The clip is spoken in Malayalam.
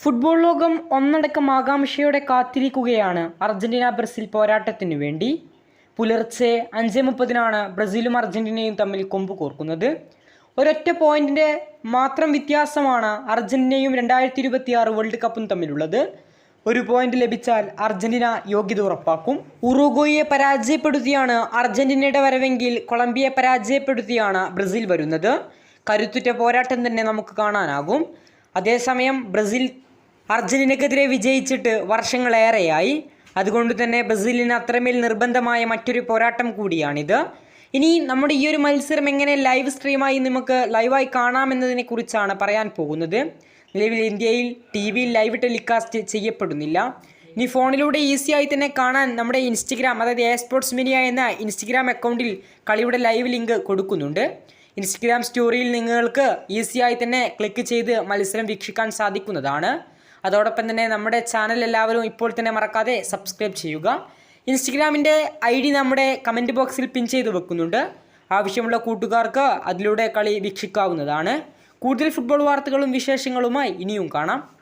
ഫുട്ബോൾ ലോകം ഒന്നടക്കം ആകാംക്ഷയോടെ കാത്തിരിക്കുകയാണ് അർജന്റീന ബ്രസീൽ പോരാട്ടത്തിനു വേണ്ടി. പുലർച്ചെ അഞ്ച് മുപ്പതിനാണ് ബ്രസീലും അർജന്റീനയും തമ്മിൽ കൊമ്പ് കോർക്കുന്നത്. ഒരൊറ്റ പോയിന്റിന്റെ മാത്രം വ്യത്യാസമാണ് അർജന്റീനയും രണ്ടായിരത്തി ഇരുപത്തി ആറ് വേൾഡ് കപ്പും തമ്മിലുള്ളത്. ഒരു പോയിന്റ് ലഭിച്ചാൽ അർജന്റീന യോഗ്യത ഉറപ്പാക്കും. ഉറുഗോയെ പരാജയപ്പെടുത്തിയാണ് അർജന്റീനയുടെ വരവെങ്കിൽ കൊളംബിയയെ പരാജയപ്പെടുത്തിയാണ് ബ്രസീൽ വരുന്നത്. കരുത്തുറ്റ പോരാട്ടം തന്നെ നമുക്ക് കാണാനാകും. അതേസമയം ബ്രസീൽ അർജന്റീനക്കെതിരെ വിജയിച്ചിട്ട് വർഷങ്ങളേറെയായി. അതുകൊണ്ട് തന്നെ ബ്രസീലിന് അത്രമേൽ നിർബന്ധമായ മറ്റൊരു പോരാട്ടം കൂടിയാണിത്. ഇനി നമ്മുടെ ഈ ഒരു മത്സരം എങ്ങനെ ലൈവ് സ്ട്രീമായി നമുക്ക് ലൈവായി കാണാമെന്നതിനെ കുറിച്ചാണ് പറയാൻ പോകുന്നത്. നിലവിൽ ഇന്ത്യയിൽ ടി വിയിൽ ലൈവ് ടെലികാസ്റ്റ് ചെയ്യപ്പെടുന്നില്ല. ഇനി ഫോണിലൂടെ ഈസിയായി തന്നെ കാണാൻ നമ്മുടെ ഇൻസ്റ്റഗ്രാം അതായത് എ സ്പോർട്സ് മിനിയ എന്ന ഇൻസ്റ്റഗ്രാം അക്കൗണ്ടിൽ കളിയുടെ ലൈവ് ലിങ്ക് കൊടുക്കുന്നുണ്ട്. ഇൻസ്റ്റഗ്രാം സ്റ്റോറിയിൽ നിങ്ങൾക്ക് ഈസിയായി തന്നെ ക്ലിക്ക് ചെയ്ത് മത്സരം വീക്ഷിക്കാൻ സാധിക്കുന്നതാണ്. അതോടൊപ്പം തന്നെ നമ്മുടെ ചാനൽ എല്ലാവരും ഇപ്പോൾ തന്നെ മറക്കാതെ സബ്സ്ക്രൈബ് ചെയ്യുക. ഇൻസ്റ്റഗ്രാമിന്റെ ഐ ഡി നമ്മുടെ കമന്റ് ബോക്സിൽ പിൻ ചെയ്ത് വെക്കുന്നുണ്ട്. ആവശ്യമുള്ള കൂട്ടുകാർക്ക് അതിലൂടെ കളി വീക്ഷിക്കാവുന്നതാണ്. കൂടുതൽ ഫുട്ബോൾ വാർത്തകളും വിശേഷങ്ങളുമായി ഇനിയും കാണാം.